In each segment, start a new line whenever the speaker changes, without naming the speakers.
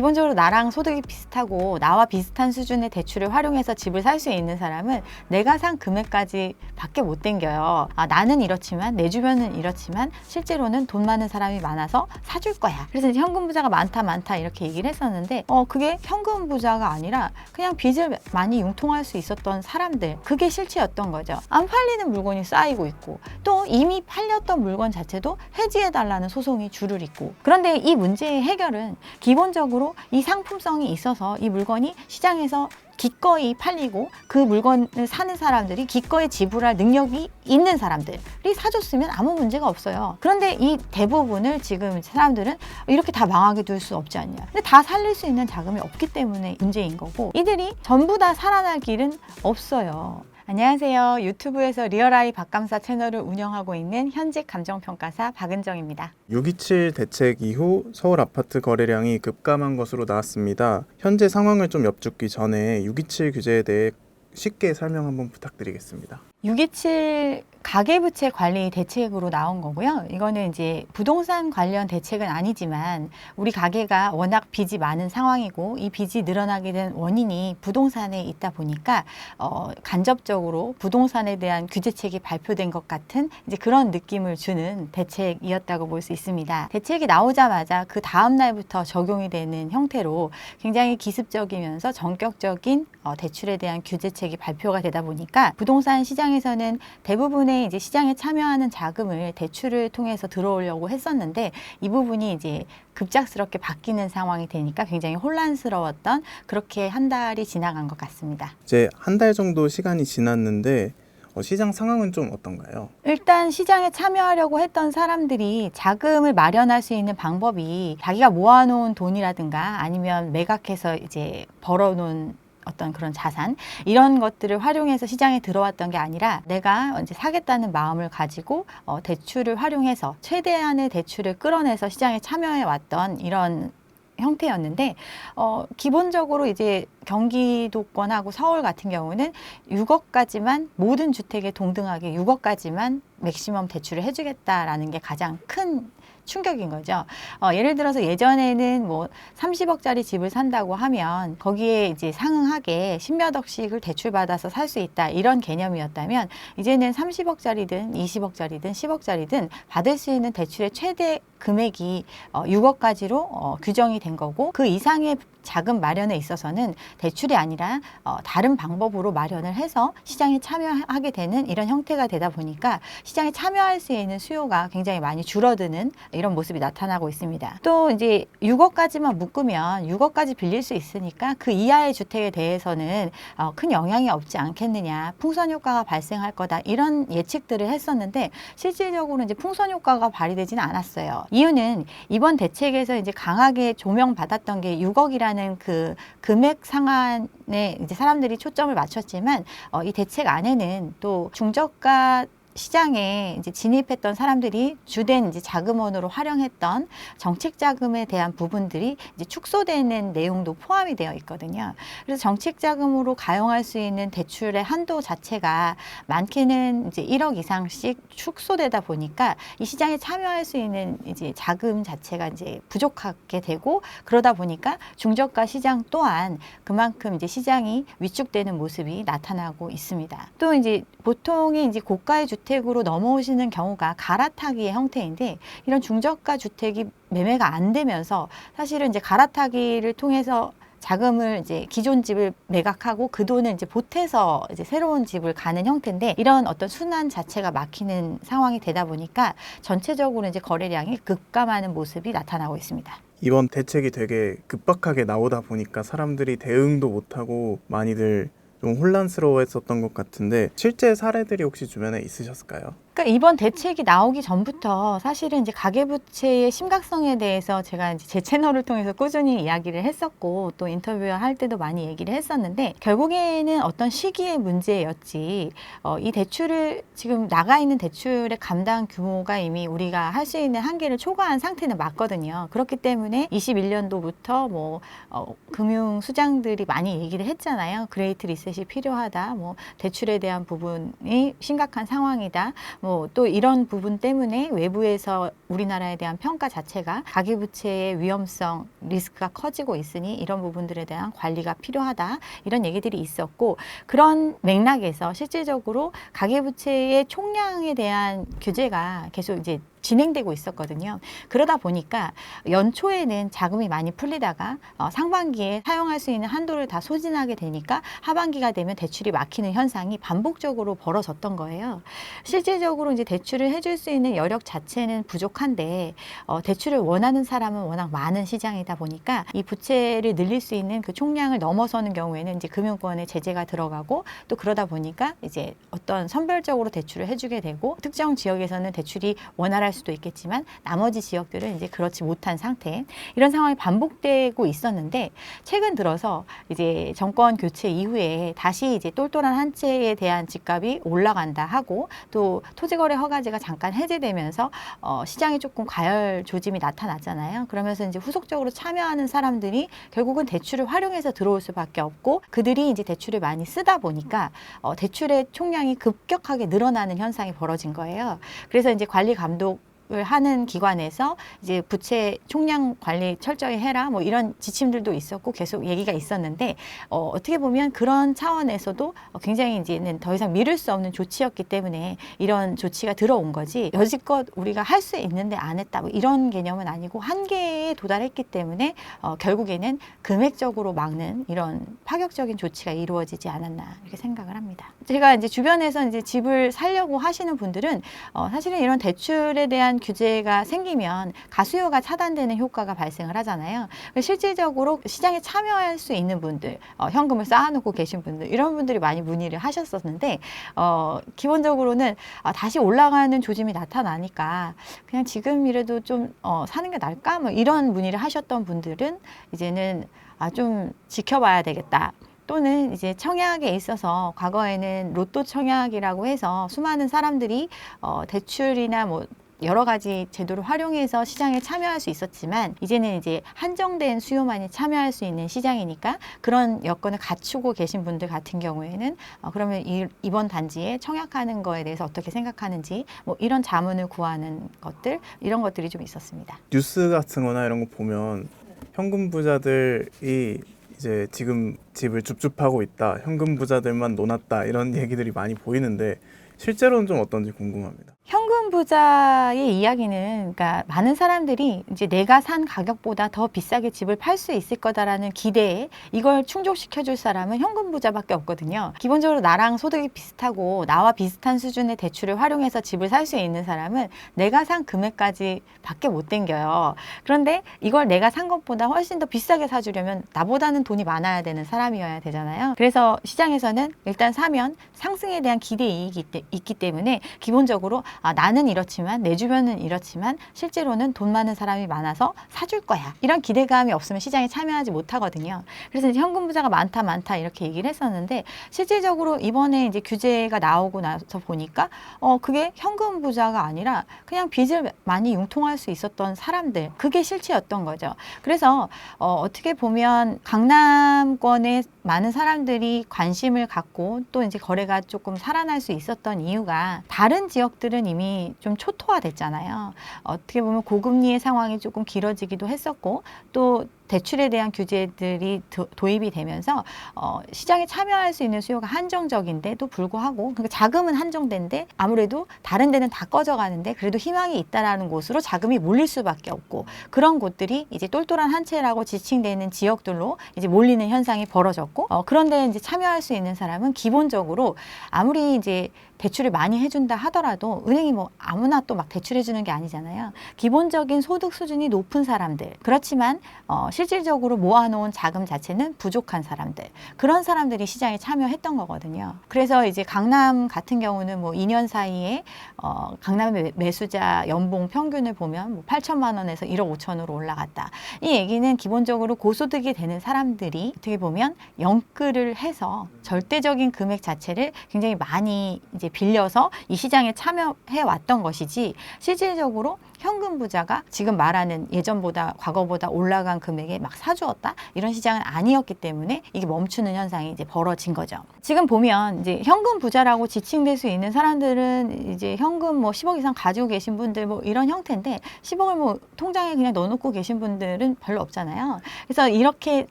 기본적으로 나랑 소득이 비슷하고 나와 비슷한 수준의 대출을 활용해서 집을 살 수 있는 사람은 내가 산 금액까지 밖에 못 땡겨요. 아, 나는 이렇지만 내 주변은 이렇지만 실제로는 돈 많은 사람이 많아서 사줄 거야. 그래서 현금 부자가 많다 많다 이렇게 얘기를 했었는데 어 그게 현금 부자가 아니라 그냥 빚을 많이 융통할 수 있었던 사람들 그게 실체였던 거죠. 안 팔리는 물건이 쌓이고 있고 또 이미 팔렸던 물건 자체도 해지해 달라는 소송이 줄을 잇고 그런데 이 문제의 해결은 기본적으로 이 상품성이 있어서 이 물건이 시장에서 기꺼이 팔리고 그 물건을 사는 사람들이 기꺼이 지불할 능력이 있는 사람들이 사줬으면 아무 문제가 없어요. 그런데 이 대부분을 지금 사람들은 이렇게 다 망하게 둘 수 없지 않냐. 근데 다 살릴 수 있는 자금이 없기 때문에 문제인 거고 이들이 전부 다 살아날 길은 없어요. 안녕하세요. 유튜브에서 리얼아이 박감사 채널을 운영하고 있는 현직 감정평가사 박은정입니다.
6.27 대책 이후 서울 아파트 거래량이 급감한 것으로 나왔습니다. 현재 상황을 좀 엿듣기 전에 6.27 규제에 대해 쉽게 설명 한번 부탁드리겠습니다.
627 가계부채 관리 대책으로 나온 거고요. 이거는 이제 부동산 관련 대책은 아니지만 우리 가계가 워낙 빚이 많은 상황이고 이 빚이 늘어나게 된 원인이 부동산에 있다 보니까 어, 간접적으로 부동산에 대한 규제책이 발표된 것 같은 이제 그런 느낌을 주는 대책이었다고 볼 수 있습니다. 대책이 나오자마자 그 다음 날부터 적용이 되는 형태로 굉장히 기습적이면서 전격적인 어, 대출에 대한 규제책이 발표가 되다 보니까 부동산 시장 에서는 대부분의 이제 시장에 참여하는 자금을 대출을 통해서 들어오려고 했었는데 이 부분이 이제 급작스럽게 바뀌는 상황이 되니까 굉장히 혼란스러웠던 그렇게 한 달이 지나간 것 같습니다.
이제 한 달 정도 시간이 지났는데 어, 시장 상황은 좀 어떤가요?
일단 시장에 참여하려고 했던 사람들이 자금을 마련할 수 있는 방법이 자기가 모아놓은 돈이라든가 아니면 매각해서 이제 벌어놓은 어떤 그런 자산 이런 것들을 활용해서 시장에 들어왔던 게 아니라 내가 이제 사겠다는 마음을 가지고 어, 대출을 활용해서 최대한의 대출을 끌어내서 시장에 참여해 왔던 이런 형태였는데 어, 기본적으로 이제 경기도권하고 서울 같은 경우는 6억까지만 모든 주택에 동등하게 6억까지만 맥시멈 대출을 해주겠다라는 게 가장 큰 충격인 거죠. 어, 예를 들어서 예전에는 뭐 30억짜리 집을 산다고 하면 거기에 이제 상응하게 10몇 억씩을 대출받아서 살 수 있다 이런 개념이었다면 이제는 30억짜리든 20억짜리든 10억짜리든 받을 수 있는 대출의 최대 금액이 어, 6억까지로 어, 규정이 된 거고 그 이상의 자금 마련에 있어서는 대출이 아니라 어, 다른 방법으로 마련을 해서 시장에 참여하게 되는 이런 형태가 되다 보니까 시장에 참여할 수 있는 수요가 굉장히 많이 줄어드는 이런 모습이 나타나고 있습니다. 또 이제 6억까지만 묶으면 6억까지 빌릴 수 있으니까 그 이하의 주택에 대해서는 어, 큰 영향이 없지 않겠느냐, 풍선 효과가 발생할 거다 이런 예측들을 했었는데 실질적으로 이제 풍선 효과가 발휘되지는 않았어요. 이유는 이번 대책에서 이제 강하게 조명받았던 게 6억이라는 그 금액 상한에 이제 사람들이 초점을 맞췄지만 어, 이 대책 안에는 또 중저가 시장에 이제 진입했던 사람들이 주된 이제 자금원으로 활용했던 정책 자금에 대한 부분들이 이제 축소되는 내용도 포함이 되어 있거든요. 그래서 정책 자금으로 가용할 수 있는 대출의 한도 자체가 많게는 이제 1억 이상씩 축소되다 보니까 이 시장에 참여할 수 있는 이제 자금 자체가 이제 부족하게 되고 그러다 보니까 중저가 시장 또한 그만큼 이제 시장이 위축되는 모습이 나타나고 있습니다. 또 이제 보통의 이제 고가의 주택 으로 넘어오시는 경우가 갈아타기의 형태인데 이런 중저가 주택이 매매가 안 되면서 사실은 이제 갈아타기를 통해서 자금을 이제 기존 집을 매각하고 그 돈을 이제 보태서 이제 새로운 집을 가는 형태인데 이런 어떤 순환 자체가 막히는 상황이 되다 보니까 전체적으로 이제 거래량이 급감하는 모습이 나타나고 있습니다.
이번 대책이 되게 급박하게 나오다 보니까 사람들이 대응도 못하고 많이들 좀 혼란스러워했었던 것 같은데 실제 사례들이 혹시 주변에 있으셨을까요?
그러니까 이번 대책이 나오기 전부터 사실은 이제 가계부채의 심각성에 대해서 제가 이제 제 채널을 통해서 꾸준히 이야기를 했었고 또 인터뷰할 때도 많이 얘기를 했었는데 결국에는 어떤 시기의 문제였지 어, 이 대출을 지금 나가 있는 대출의 감당 규모가 이미 우리가 할 수 있는 한계를 초과한 상태는 맞거든요. 그렇기 때문에 21년도부터 뭐 어, 금융 수장들이 많이 얘기를 했잖아요. 그레이트 리셋이 필요하다. 뭐 대출에 대한 부분이 심각한 상황이다. 뭐 또 이런 부분 때문에 외부에서 우리나라에 대한 평가 자체가 가계부채의 위험성 리스크가 커지고 있으니 이런 부분들에 대한 관리가 필요하다. 이런 얘기들이 있었고 그런 맥락에서 실질적으로 가계부채의 총량에 대한 규제가 계속 이제 진행되고 있었거든요. 그러다 보니까 연초에는 자금이 많이 풀리다가 어, 상반기에 사용할 수 있는 한도를 다 소진하게 되니까 하반기가 되면 대출이 막히는 현상이 반복적으로 벌어졌던 거예요. 실질적으로 이제 대출을 해줄 수 있는 여력 자체는 부족한데 어, 대출을 원하는 사람은 워낙 많은 시장이다 보니까 이 부채를 늘릴 수 있는 그 총량을 넘어서는 경우에는 이제 금융권의 제재가 들어가고 또 그러다 보니까 이제 어떤 선별적으로 대출을 해주게 되고 특정 지역에서는 대출이 원활할 수도 있겠지만 나머지 지역들은 이제 그렇지 못한 상태 이런 상황이 반복되고 있었는데 최근 들어서 이제 정권 교체 이후에 다시 이제 똘똘한 한 채에 대한 집값이 올라간다 하고 또 토지거래 허가제가 잠깐 해제되면서 어, 시장에 조금 과열 조짐이 나타났잖아요. 그러면서 이제 후속적으로 참여하는 사람들이 결국은 대출을 활용해서 들어올 수밖에 없고 그들이 이제 대출을 많이 쓰다 보니까 어, 대출의 총량이 급격하게 늘어나는 현상이 벌어진 거예요. 그래서 이제 관리 감독 을 하는 기관에서 이제 부채 총량 관리 철저히 해라 뭐 이런 지침들도 있었고 계속 얘기가 있었는데 어, 어떻게 보면 그런 차원에서도 어, 굉장히 이제는 더 이상 미룰 수 없는 조치였기 때문에 이런 조치가 들어온 거지 여지껏 우리가 할 수 있는데 안 했다 뭐 이런 개념은 아니고 한계에 도달했기 때문에 어, 결국에는 금액적으로 막는 이런 파격적인 조치가 이루어지지 않았나 이렇게 생각을 합니다. 제가 이제 주변에서 이제 집을 살려고 하시는 분들은 어, 사실은 이런 대출에 대한 규제가 생기면 가수요가 차단되는 효과가 발생을 하잖아요. 실질적으로 시장에 참여할 수 있는 분들, 어, 현금을 쌓아놓고 계신 분들 이런 분들이 많이 문의를 하셨었는데 어, 기본적으로는 아, 다시 올라가는 조짐이 나타나니까 그냥 지금이라도 좀 어, 사는 게 나을까 뭐 이런 문의를 하셨던 분들은 이제는 아, 좀 지켜봐야 되겠다. 또는 이제 청약에 있어서 과거에는 로또 청약이라고 해서 수많은 사람들이 어, 대출이나 뭐 여러 가지 제도를 활용해서 시장에 참여할 수 있었지만 이제는 이제 한정된 수요만이 참여할 수 있는 시장이니까 그런 여건을 갖추고 계신 분들 같은 경우에는 어, 그러면 이, 이번 단지에 청약하는 거에 대해서 어떻게 생각하는지 뭐 이런 자문을 구하는 것들 이런 것들이 좀 있었습니다.
뉴스 같은 거나 이런 거 보면 현금 부자들이 이제 지금 집을 줍줍하고 있다. 현금 부자들만 논았다. 이런 얘기들이 많이 보이는데 실제로는 좀 어떤지 궁금합니다.
현금 부자의 이야기는 그러니까 많은 사람들이 이제 내가 산 가격보다 더 비싸게 집을 팔 수 있을 거다라는 기대에 이걸 충족시켜 줄 사람은 현금 부자밖에 없거든요. 기본적으로 나랑 소득이 비슷하고 나와 비슷한 수준의 대출을 활용해서 집을 살 수 있는 사람은 내가 산 금액까지 밖에 못 땡겨요. 그런데 이걸 내가 산 것보다 훨씬 더 비싸게 사 주려면 나보다는 돈이 많아야 되는 사람이어야 되잖아요. 그래서 시장에서는 일단 사면 상승에 대한 기대 이익이 있- 있기 때문에 기본적으로 아, 나는 이렇지만 내 주변은 이렇지만 실제로는 돈 많은 사람이 많아서 사줄 거야. 이런 기대감이 없으면 시장에 참여하지 못하거든요. 그래서 이제 현금 부자가 많다 많다 이렇게 얘기를 했었는데 실질적으로 이번에 이제 규제가 나오고 나서 보니까 어 그게 현금 부자가 아니라 그냥 빚을 많이 융통할 수 있었던 사람들 그게 실체였던 거죠. 그래서 어 어떻게 보면 강남권에 많은 사람들이 관심을 갖고 또 이제 거래가 조금 살아날 수 있었던 이유가 다른 지역들은 이미 좀 초토화됐잖아요. 어떻게 보면 고금리의 상황이 조금 길어지기도 했었고 또 대출에 대한 규제들이 도, 도입이 되면서 어, 시장에 참여할 수 있는 수요가 한정적인데도 불구하고 그러니까 자금은 한정된데 아무래도 다른 데는 다 꺼져가는데 그래도 희망이 있다라는 곳으로 자금이 몰릴 수밖에 없고 그런 곳들이 이제 똘똘한 한 채라고 지칭되는 지역들로 이제 몰리는 현상이 벌어졌고 어, 그런데 이제 참여할 수 있는 사람은 기본적으로 아무리 이제 대출을 많이 해준다 하더라도 은행이 뭐 아무나 또 막 대출해주는 게 아니잖아요. 기본적인 소득 수준이 높은 사람들 그렇지만 어, 실질적으로 모아놓은 자금 자체는 부족한 사람들 그런 사람들이 시장에 참여했던 거거든요. 그래서 이제 강남 같은 경우는 뭐 2년 사이에 어, 강남의 매- 매수자 연봉 평균을 보면 뭐 8천만 원에서 1억 5천으로 올라갔다. 이 얘기는 기본적으로 고소득이 되는 사람들이 어떻게 보면 연끌을 해서 절대적인 금액 자체를 굉장히 많이 이제 빌려서 이 시장에 참여해 왔던 것이지 실질적으로 현금 부자가 지금 말하는 예전보다 과거보다 올라간 금액에 막 사주었다 이런 시장은 아니었기 때문에 이게 멈추는 현상이 이제 벌어진 거죠. 지금 보면 이제 현금 부자라고 지칭될 수 있는 사람들은 이제 현금 뭐 10억 이상 가지고 계신 분들 뭐 이런 형태인데 10억을 뭐 통장에 그냥 넣어놓고 계신 분들은 별로 없잖아요. 그래서 이렇게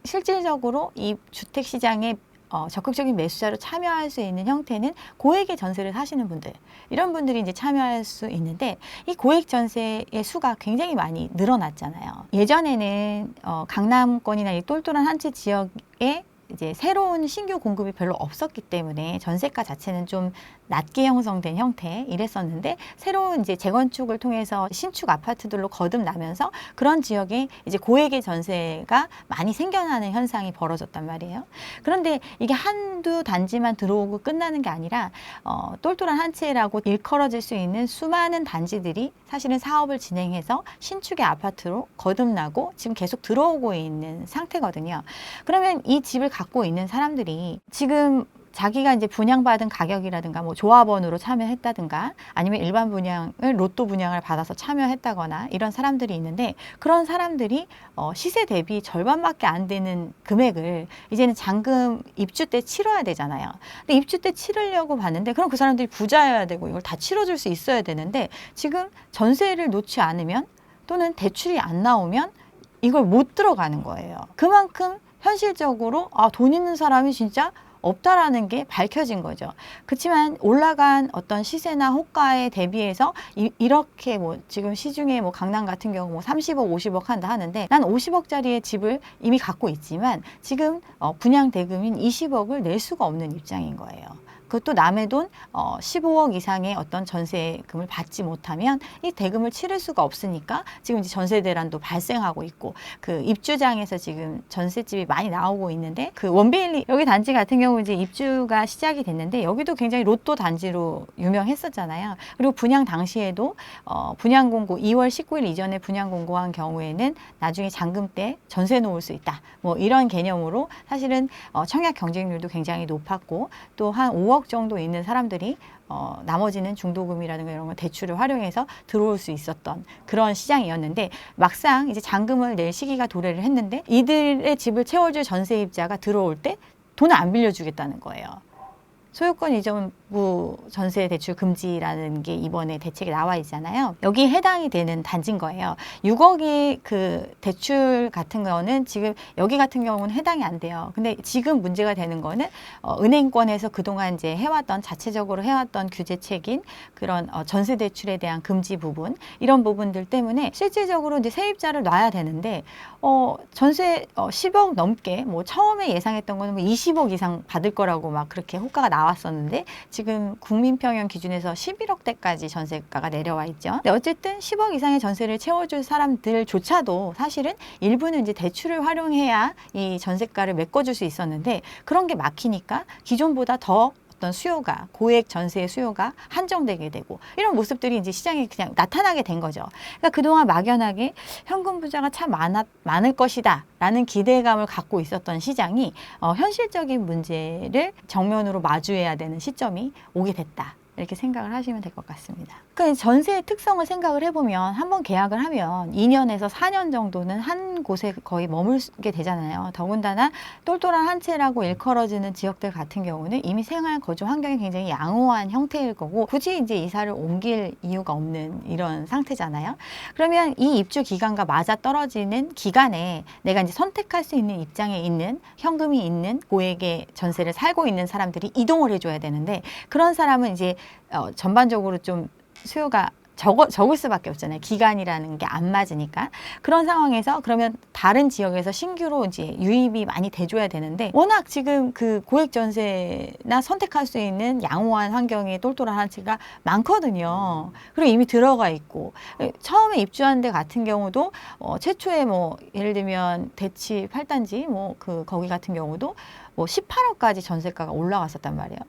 실질적으로 이 주택 시장에 어, 적극적인 매수자로 참여할 수 있는 형태는 고액의 전세를 사시는 분들 이런 분들이 이제 참여할 수 있는데 이 고액 전세의 수가 굉장히 많이 늘어났잖아요. 예전에는 어, 강남권이나 이 똘똘한 한 채 지역에 이제 새로운 신규 공급이 별로 없었기 때문에 전세가 자체는 좀 낮게 형성된 형태 이랬었는데 새로운 이제 재건축을 통해서 신축 아파트들로 거듭나면서 그런 지역에 이제 고액의 전세가 많이 생겨나는 현상이 벌어졌단 말이에요. 그런데 이게 한두 단지만 들어오고 끝나는 게 아니라 어, 똘똘한 한 채라고 일컬어질 수 있는 수많은 단지들이 사실은 사업을 진행해서 신축의 아파트로 거듭나고 지금 계속 들어오고 있는 상태거든요. 그러면 이 집을 갖고 있는 사람들이 지금 자기가 이제 분양받은 가격이라든가 뭐 조합원으로 참여했다든가 아니면 일반 분양을 로또 분양을 받아서 참여했다거나 이런 사람들이 있는데 그런 사람들이 어, 시세 대비 절반밖에 안 되는 금액을 이제는 잔금 입주 때 치러야 되잖아요. 근데 입주 때 치르려고 봤는데 그럼 그 사람들이 부자여야 되고 이걸 다 치러줄 수 있어야 되는데 지금 전세를 놓지 않으면 또는 대출이 안 나오면 이걸 못 들어가는 거예요. 그만큼 현실적으로 아, 돈 있는 사람이 진짜 없다라는 게 밝혀진 거죠. 그렇지만 올라간 어떤 시세나 호가에 대비해서 이, 이렇게 뭐 지금 시중에 뭐 강남 같은 경우 뭐 30억, 50억 한다 하는데 난 50억짜리의 집을 이미 갖고 있지만 지금 어, 분양 대금인 20억을 낼 수가 없는 입장인 거예요. 그것도 남의 돈 어, 15억 이상의 어떤 전세금을 받지 못하면 이 대금을 치를 수가 없으니까 지금 이제 전세 대란도 발생하고 있고 그 입주장에서 지금 전세집이 많이 나오고 있는데 그 원베일리 여기 단지 같은 경우 이제 입주가 시작이 됐는데 여기도 굉장히 로또 단지로 유명했었잖아요. 그리고 분양 당시에도 어, 분양 공고 2월 19일 이전에 분양 공고한 경우에는 나중에 잔금 때 전세 놓을 수 있다. 뭐 이런 개념으로 사실은 어, 청약 경쟁률도 굉장히 높았고 또 한 5억 정도 있는 사람들이 어, 나머지는 중도금이라든가 이런 걸 대출을 활용해서 들어올 수 있었던 그런 시장이었는데 막상 이제 잔금을 낼 시기가 도래를 했는데 이들의 집을 채워줄 전세입자가 들어올 때 돈을 안 빌려주겠다는 거예요. 소유권 이전부 전세 대출 금지라는 게 이번에 대책에 나와 있잖아요. 여기에 해당이 되는 단지인 거예요. 6억이 그 대출 같은 거는 지금 여기 같은 경우는 해당이 안 돼요. 근데 지금 문제가 되는 거는 어, 은행권에서 그동안 이제 해왔던 자체적으로 해왔던 규제책인 그런 어, 전세 대출에 대한 금지 부분 이런 부분들 때문에 실질적으로 이제 세입자를 놔야 되는데 어, 전세 어, 10억 넘게 뭐 처음에 예상했던 거는 뭐 20억 이상 받을 거라고 막 그렇게 호가가 나왔었는데 지금 국민평형 기준에서 11억대까지 전세가가 내려와 있죠. 근데 어쨌든 10억 이상의 전세를 채워줄 사람들조차도 사실은 일부는 이제 대출을 활용해야 이 전세가를 메꿔줄 수 있었는데 그런 게 막히니까 기존보다 더 어떤 수요가 고액 전세의 수요가 한정되게 되고 이런 모습들이 이제 시장에 그냥 나타나게 된 거죠. 그러니까 그동안 막연하게 현금 부자가 참 많아, 많을 것이다 라는 기대감을 갖고 있었던 시장이 어, 현실적인 문제를 정면으로 마주해야 되는 시점이 오게 됐다. 이렇게 생각을 하시면 될 것 같습니다. 그 전세의 특성을 생각을 해보면 한번 계약을 하면 2년에서 4년 정도는 한 곳에 거의 머물게 되잖아요. 더군다나 똘똘한 한 채라고 일컬어지는 지역들 같은 경우는 이미 생활 거주 환경이 굉장히 양호한 형태일 거고 굳이 이제 이사를 옮길 이유가 없는 이런 상태잖아요. 그러면 이 입주 기간과 맞아 떨어지는 기간에 내가 이제 선택할 수 있는 입장에 있는 현금이 있는 고액의 전세를 살고 있는 사람들이 이동을 해줘야 되는데 그런 사람은 이제 어, 전반적으로 좀 수요가 적어, 적을 수밖에 없잖아요. 기간이라는 게 안 맞으니까. 그런 상황에서 그러면 다른 지역에서 신규로 이제 유입이 많이 돼줘야 되는데 워낙 지금 그 고액 전세나 선택할 수 있는 양호한 환경의 똘똘한 한 채가 많거든요. 그리고 이미 들어가 있고 처음에 입주한 데 같은 경우도 어, 최초에 뭐 예를 들면 대치 8단지 뭐 그 거기 같은 경우도 뭐 18억까지 전세가가 올라갔었단 말이에요.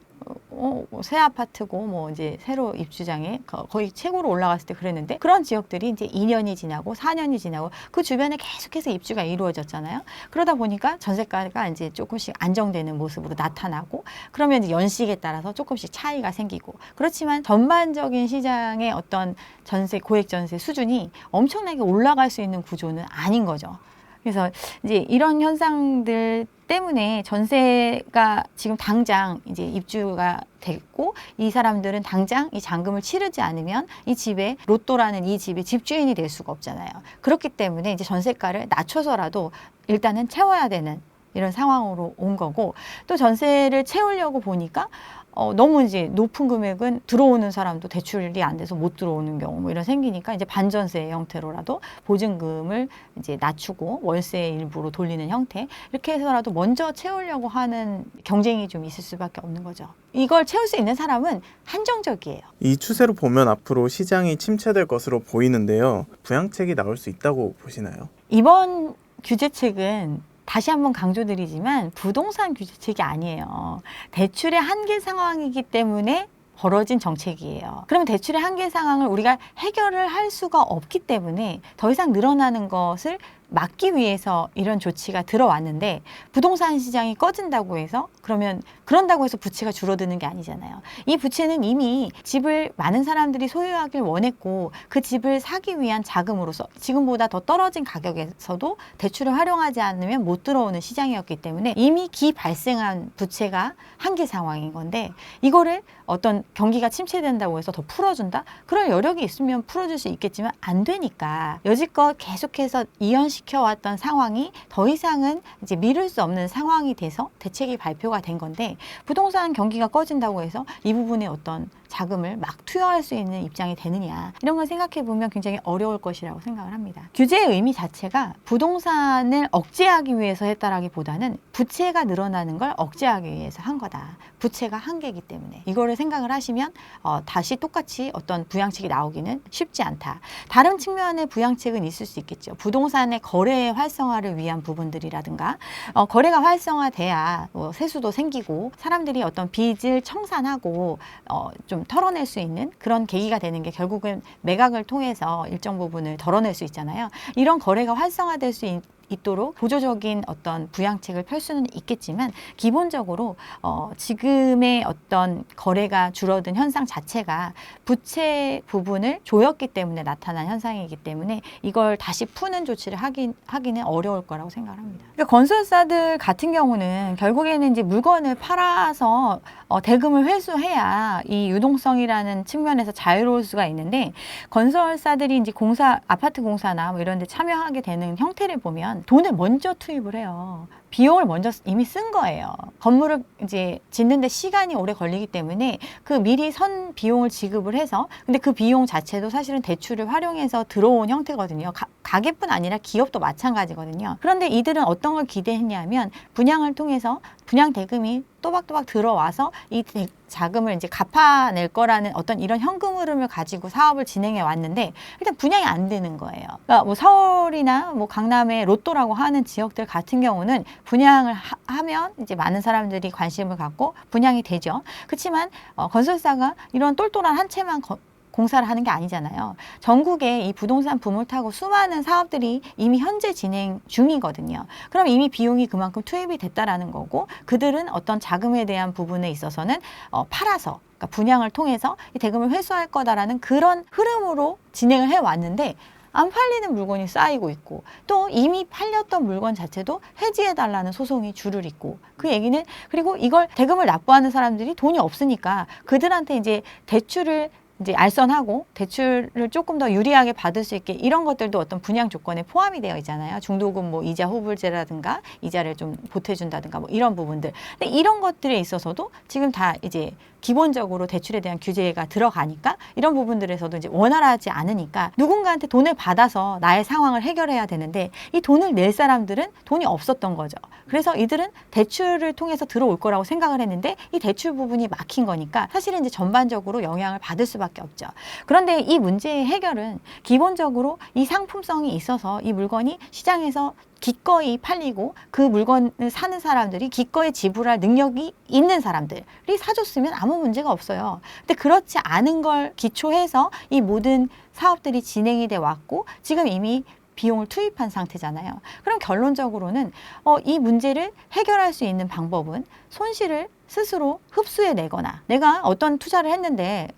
어, 뭐새 아파트고 뭐 이제 새로 입주장에 거- 거의 최고로 올라갔을 때 그랬는데 그런 지역들이 이제 2년이 지나고 4년이 지나고 그 주변에 계속해서 입주가 이루어졌잖아요. 그러다 보니까 전세가가 이제 조금씩 안정되는 모습으로 나타나고 그러면 이제 연식에 따라서 조금씩 차이가 생기고 그렇지만 전반적인 시장의 어떤 전세 고액 전세 수준이 엄청나게 올라갈 수 있는 구조는 아닌 거죠. 그래서 이제 이런 현상들 때문에 전세가 지금 당장 이제 입주가 됐고 이 사람들은 당장 이 잔금을 치르지 않으면 이 집에 로또라는 이 집의 집주인이 될 수가 없잖아요. 그렇기 때문에 이제 전세가를 낮춰서라도 일단은 채워야 되는 이런 상황으로 온 거고 또 전세를 채우려고 보니까 어, 너무 이제 높은 금액은 들어오는 사람도 대출이 안 돼서 못 들어오는 경우 뭐 이런 생기니까 이제 반전세 형태로라도 보증금을 이제 낮추고 월세 일부로 돌리는 형태 이렇게 해서라도 먼저 채우려고 하는 경쟁이 좀 있을 수밖에 없는 거죠. 이걸 채울 수 있는 사람은 한정적이에요.
이 추세로 보면 앞으로 시장이 침체될 것으로 보이는데요. 부양책이 나올 수 있다고 보시나요?
이번 규제책은 다시 한번 강조드리지만 부동산 규제책이 아니에요. 대출의 한계 상황이기 때문에 벌어진 정책이에요. 그러면 대출의 한계 상황을 우리가 해결을 할 수가 없기 때문에 더 이상 늘어나는 것을 막기 위해서 이런 조치가 들어왔는데 부동산 시장이 꺼진다고 해서 그러면 그런다고 해서 부채가 줄어드는 게 아니잖아요. 이 부채는 이미 집을 많은 사람들이 소유하길 원했고 그 집을 사기 위한 자금으로서 지금보다 더 떨어진 가격에서도 대출을 활용하지 않으면 못 들어오는 시장이었기 때문에 이미 기 발생한 부채가 한계 상황인 건데 이거를 어떤 경기가 침체된다고 해서 더 풀어준다? 그럴 여력이 있으면 풀어줄 수 있겠지만 안 되니까 여지껏 계속해서 이연시켜왔던 상황이 더 이상은 이제 미룰 수 없는 상황이 돼서 대책이 발표가 된 건데 부동산 경기가 꺼진다고 해서 이 부분에 어떤 자금을 막 투여할 수 있는 입장이 되느냐 이런 걸 생각해 보면 굉장히 어려울 것이라고 생각을 합니다. 규제의 의미 자체가 부동산을 억제하기 위해서 했다라기보다는 부채가 늘어나는 걸 억제하기 위해서 한 거다. 부채가 한계이기 때문에 이거를 생각을 하시면 어, 다시 똑같이 어떤 부양책이 나오기는 쉽지 않다. 다른 측면의 부양책은 있을 수 있겠죠. 부동산의 거래 활성화를 위한 부분들이라든가 어, 거래가 활성화돼야 뭐 세수도 생기고 사람들이 어떤 빚을 청산하고 어, 좀 털어낼 수 있는 그런 계기가 되는 게 결국은 매각을 통해서 일정 부분을 덜어낼 수 있잖아요. 이런 거래가 활성화될 수 있, 있도록 보조적인 어떤 부양책을 펼 수는 있겠지만 기본적으로 어, 지금의 어떤 거래가 줄어든 현상 자체가 부채 부분을 조였기 때문에 나타난 현상이기 때문에 이걸 다시 푸는 조치를 하긴 하기는 어려울 거라고 생각합니다. 그러니까 건설사들 같은 경우는 결국에는 이제 물건을 팔아서 어, 대금을 회수해야 이 유동성이라는 측면에서 자유로울 수가 있는데 건설사들이 이제 공사 아파트 공사나 뭐 이런 데 참여하게 되는 형태를 보면 돈을 먼저 투입을 해요. 비용을 먼저 이미 쓴 거예요. 건물을 이제 짓는데 시간이 오래 걸리기 때문에 그 미리 선 비용을 지급을 해서 근데 그 비용 자체도 사실은 대출을 활용해서 들어온 형태거든요. 가, 가게뿐 아니라 기업도 마찬가지거든요. 그런데 이들은 어떤 걸 기대했냐면 분양을 통해서 분양 대금이 또박또박 들어와서 이 대- 자금을 이제 갚아낼 거라는 어떤 이런 현금 흐름을 가지고 사업을 진행해 왔는데 일단 분양이 안 되는 거예요. 그러니까 뭐 서울이나 뭐 강남의 로또라고 하는 지역들 같은 경우는 분양을 하, 면 이제 많은 사람들이 관심을 갖고 분양이 되죠. 그렇지만 어, 건설사가 이런 똘똘한 한 채만 거- 공사를 하는 게 아니잖아요. 전국에 이 부동산 붐을 타고 수많은 사업들이 이미 현재 진행 중이거든요. 그럼 이미 비용이 그만큼 투입이 됐다라는 거고 그들은 어떤 자금에 대한 부분에 있어서는 어, 팔아서 그러니까 분양을 통해서 이 대금을 회수할 거다라는 그런 흐름으로 진행을 해 왔는데 안 팔리는 물건이 쌓이고 있고 또 이미 팔렸던 물건 자체도 해지해 달라는 소송이 줄을 잇고 그 얘기는 그리고 이걸 대금을 납부하는 사람들이 돈이 없으니까 그들한테 이제 대출을 이제 알선하고 대출을 조금 더 유리하게 받을 수 있게 이런 것들도 어떤 분양 조건에 포함이 되어 있잖아요. 중도금 뭐 이자 후불제라든가 이자를 좀 보태준다든가 뭐 이런 부분들. 근데 이런 것들에 있어서도 지금 다 이제 기본적으로 대출에 대한 규제가 들어가니까 이런 부분들에서도 이제 원활하지 않으니까 누군가한테 돈을 받아서 나의 상황을 해결해야 되는데 이 돈을 낼 사람들은 돈이 없었던 거죠. 그래서 이들은 대출을 통해서 들어올 거라고 생각을 했는데 이 대출 부분이 막힌 거니까 사실은 이제 전반적으로 영향을 받을 수밖에 없죠. 그런데 이 문제의 해결은 기본적으로 이 상품성이 있어서 이 물건이 시장에서 기꺼이 팔리고 그 물건을 사는 사람들이 기꺼이 지불할 능력이 있는 사람들이 사줬으면 아무 문제가 없어요. 근데 그렇지 않은 걸 기초해서 이 모든 사업들이 진행이 돼 왔고 지금 이미 비용을 투입한 상태잖아요. 그럼 결론적으로는 어, 이 문제를 해결할 수 있는 방법은 손실을 스스로 흡수해 내거나 내가 어떤 투자를 했는데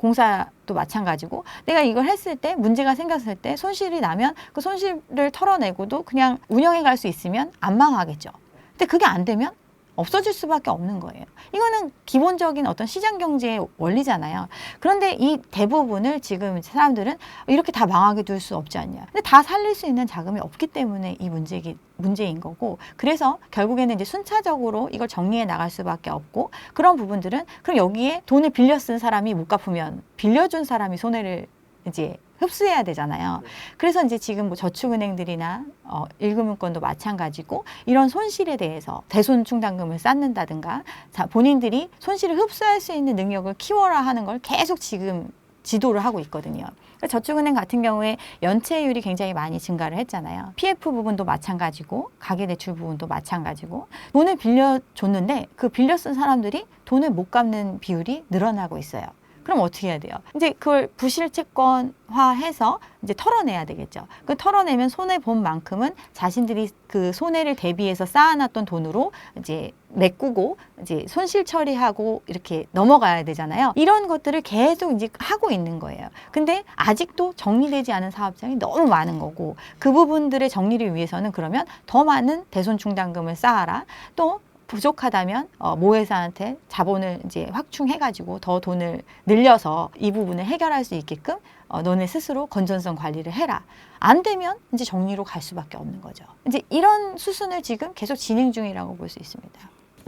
공사도 마찬가지고 내가 이걸 했을 때 문제가 생겼을 때 손실이 나면 그 손실을 털어내고도 그냥 운영해 갈 수 있으면 안 망하겠죠. 근데 그게 안 되면 없어질 수밖에 없는 거예요. 이거는 기본적인 어떤 시장 경제의 원리잖아요. 그런데 이 대부분을 지금 사람들은 이렇게 다 망하게 둘 수 없지 않냐. 근데 다 살릴 수 있는 자금이 없기 때문에 이 문제기 문제인 거고 그래서 결국에는 이제 순차적으로 이걸 정리해 나갈 수밖에 없고 그런 부분들은 그럼 여기에 돈을 빌려 쓴 사람이 못 갚으면 빌려준 사람이 손해를 이제 흡수해야 되잖아요. 그래서 이제 지금 뭐 저축은행들이나 어, 일금융권도 마찬가지고 이런 손실에 대해서 대손 충당금을 쌓는다든가 자 본인들이 손실을 흡수할 수 있는 능력을 키워라 하는 걸 계속 지금 지도를 하고 있거든요. 저축은행 같은 경우에 연체율이 굉장히 많이 증가를 했잖아요. PF 부분도 마찬가지고 가계대출 부분도 마찬가지고 돈을 빌려줬는데 그 빌려 쓴 사람들이 돈을 못 갚는 비율이 늘어나고 있어요. 그럼 어떻게 해야 돼요? 이제 그걸 부실채권화해서 이제 털어내야 되겠죠. 그 털어내면 손해 본 만큼은 자신들이 그 손해를 대비해서 쌓아놨던 돈으로 이제 메꾸고 이제 손실 처리하고 이렇게 넘어가야 되잖아요. 이런 것들을 계속 이제 하고 있는 거예요. 근데 아직도 정리되지 않은 사업장이 너무 많은 거고 그 부분들의 정리를 위해서는 그러면 더 많은 대손 충당금을 쌓아라. 또 부족하다면 어, 모 회사한테 자본을 이제 확충해가지고 더 돈을 늘려서 이 부분을 해결할 수 있게끔 어, 너네 스스로 건전성 관리를 해라. 안 되면 이제 정리로 갈 수밖에 없는 거죠. 이제 이런 수순을 지금 계속 진행 중이라고 볼 수 있습니다.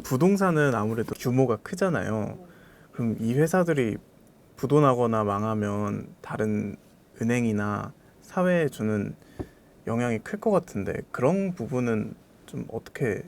부동산은 아무래도 규모가 크잖아요. 그럼 이 회사들이 부도나거나 망하면 다른 은행이나 사회에 주는 영향이 클 것 같은데 그런 부분은 좀 어떻게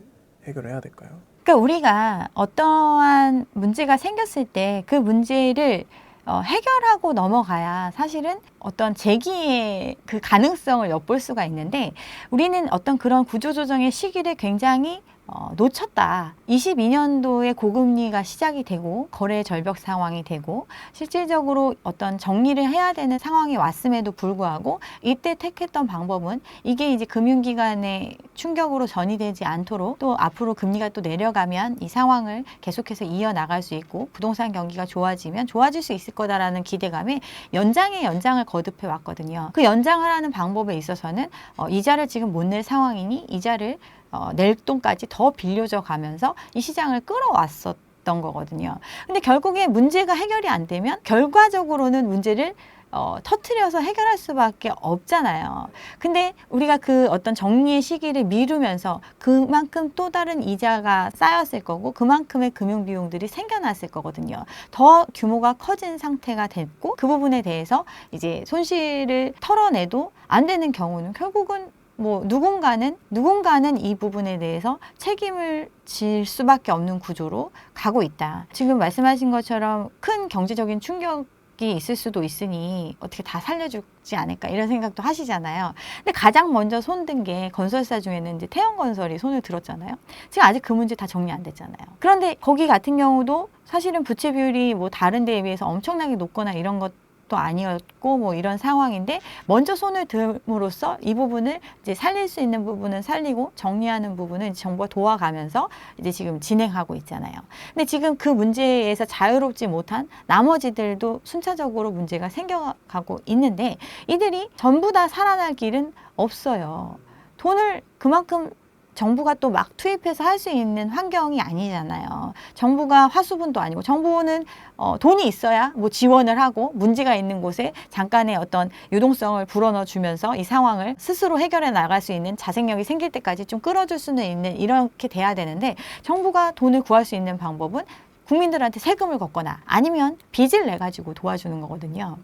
해결해야 될까요?
그러니까 우리가 어떠한 문제가 생겼을 때 그 문제를 어, 해결하고 넘어가야 사실은 어떤 재기의 그 가능성을 엿볼 수가 있는데 우리는 어떤 그런 구조조정의 시기를 굉장히 어, 놓쳤다. 22년도에 고금리가 시작이 되고 거래 절벽 상황이 되고 실질적으로 어떤 정리를 해야 되는 상황이 왔음에도 불구하고 이때 택했던 방법은 이게 이제 금융기관의 충격으로 전이되지 않도록 또 앞으로 금리가 또 내려가면 이 상황을 계속해서 이어나갈 수 있고 부동산 경기가 좋아지면 좋아질 수 있을 거다라는 기대감에 연장에 연장을 거듭해 왔거든요. 그 연장을 하는 방법에 있어서는 어, 이자를 지금 못 낼 상황이니 이자를 어, 낼 돈까지 더 빌려줘 가면서 이 시장을 끌어왔었. 던 거거든요. 근데 결국에 문제가 해결이 안 되면 결과적으로는 문제를 어, 터트려서 해결할 수밖에 없잖아요. 근데 우리가 그 어떤 정리의 시기를 미루면서 그만큼 또 다른 이자가 쌓였을 거고 그만큼의 금융 비용들이 생겨났을 거거든요. 더 규모가 커진 상태가 됐고 그 부분에 대해서 이제 손실을 털어내도 안 되는 경우는 결국은 뭐 누군가는 누군가는 이 부분에 대해서 책임을 질 수밖에 없는 구조로 가고 있다. 지금 말씀하신 것처럼 큰 경제적인 충격이 있을 수도 있으니 어떻게 다 살려주지 않을까 이런 생각도 하시잖아요. 근데 가장 먼저 손든 게 건설사 중에는 이제 태형건설이 손을 들었잖아요. 지금 아직 그 문제 다 정리 안 됐잖아요. 그런데 거기 같은 경우도 사실은 부채 비율이 뭐 다른 데에 비해서 엄청나게 높거나 이런 것 도 아니었고 뭐 이런 상황인데 먼저 손을 듦으로써 이 부분을 이제 살릴 수 있는 부분은 살리고 정리하는 부분은 정부가 도와가면서 이제 지금 진행하고 있잖아요. 근데 지금 그 문제에서 자유롭지 못한 나머지들도 순차적으로 문제가 생겨가고 있는데 이들이 전부 다 살아날 길은 없어요. 돈을 그만큼 정부가 또 막 투입해서 할 수 있는 환경이 아니잖아요. 정부가 화수분도 아니고 정부는 어, 돈이 있어야 뭐 지원을 하고 문제가 있는 곳에 잠깐의 어떤 유동성을 불어넣어 주면서 이 상황을 스스로 해결해 나갈 수 있는 자생력이 생길 때까지 좀 끌어줄 수는 있는 이렇게 돼야 되는데 정부가 돈을 구할 수 있는 방법은 국민들한테 세금을 걷거나 아니면 빚을 내 가지고 도와주는 거거든요.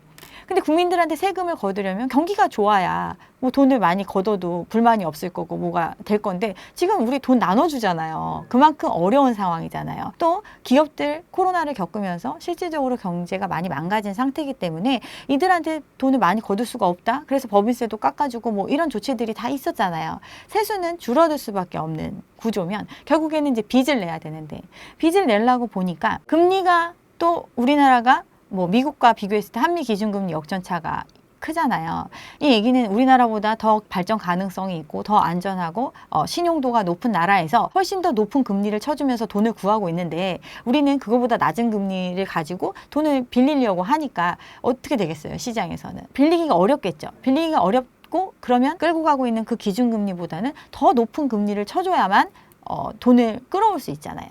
근데 국민들한테 세금을 거두려면 경기가 좋아야 뭐 돈을 많이 걷어도 불만이 없을 거고 뭐가 될 건데 지금 우리 돈 나눠주잖아요. 그만큼 어려운 상황이잖아요. 또 기업들 코로나를 겪으면서 실질적으로 경제가 많이 망가진 상태이기 때문에 이들한테 돈을 많이 거둘 수가 없다. 그래서 법인세도 깎아주고 뭐 이런 조치들이 다 있었잖아요. 세수는 줄어들 수밖에 없는 구조면 결국에는 이제 빚을 내야 되는데 빚을 내려고 보니까 금리가 또 우리나라가 뭐 미국과 비교했을 때 한미 기준금리 역전차가 크잖아요. 이 얘기는 우리나라보다 더 발전 가능성이 있고 더 안전하고 어, 신용도가 높은 나라에서 훨씬 더 높은 금리를 쳐주면서 돈을 구하고 있는데 우리는 그거보다 낮은 금리를 가지고 돈을 빌리려고 하니까 어떻게 되겠어요 시장에서는 빌리기가 어렵겠죠. 빌리기가 어렵고 그러면 끌고 가고 있는 그 기준금리보다는 더 높은 금리를 쳐줘야만 어, 돈을 끌어올 수 있잖아요.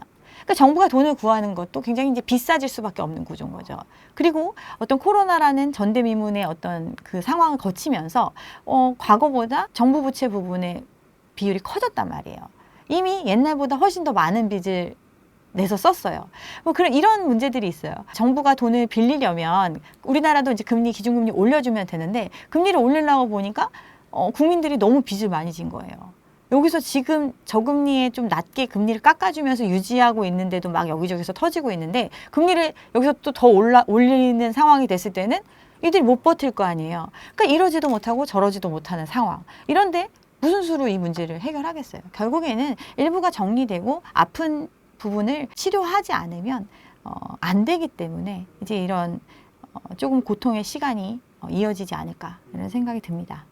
그러니까 정부가 돈을 구하는 것도 굉장히 이제 비싸질 수밖에 없는 구조인 거죠. 그리고 어떤 코로나라는 전대미문의 어떤 그 상황을 거치면서 어, 과거보다 정부 부채 부분의 비율이 커졌단 말이에요. 이미 옛날보다 훨씬 더 많은 빚을 내서 썼어요. 뭐 그런 이런 문제들이 있어요. 정부가 돈을 빌리려면 우리나라도 이제 금리 기준금리 올려주면 되는데 금리를 올리려고 보니까 어, 국민들이 너무 빚을 많이 진 거예요. 여기서 지금 저금리에 좀 낮게 금리를 깎아주면서 유지하고 있는데도 막 여기저기서 터지고 있는데 금리를 여기서 또 더 올라 올리는 상황이 됐을 때는 이들이 못 버틸 거 아니에요. 그러니까 이러지도 못하고 저러지도 못하는 상황. 이런데 무슨 수로 이 문제를 해결하겠어요? 결국에는 일부가 정리되고 아픈 부분을 치료하지 않으면 어, 안 되기 때문에 이제 이런 어, 조금 고통의 시간이 어, 이어지지 않을까 이런 생각이 듭니다.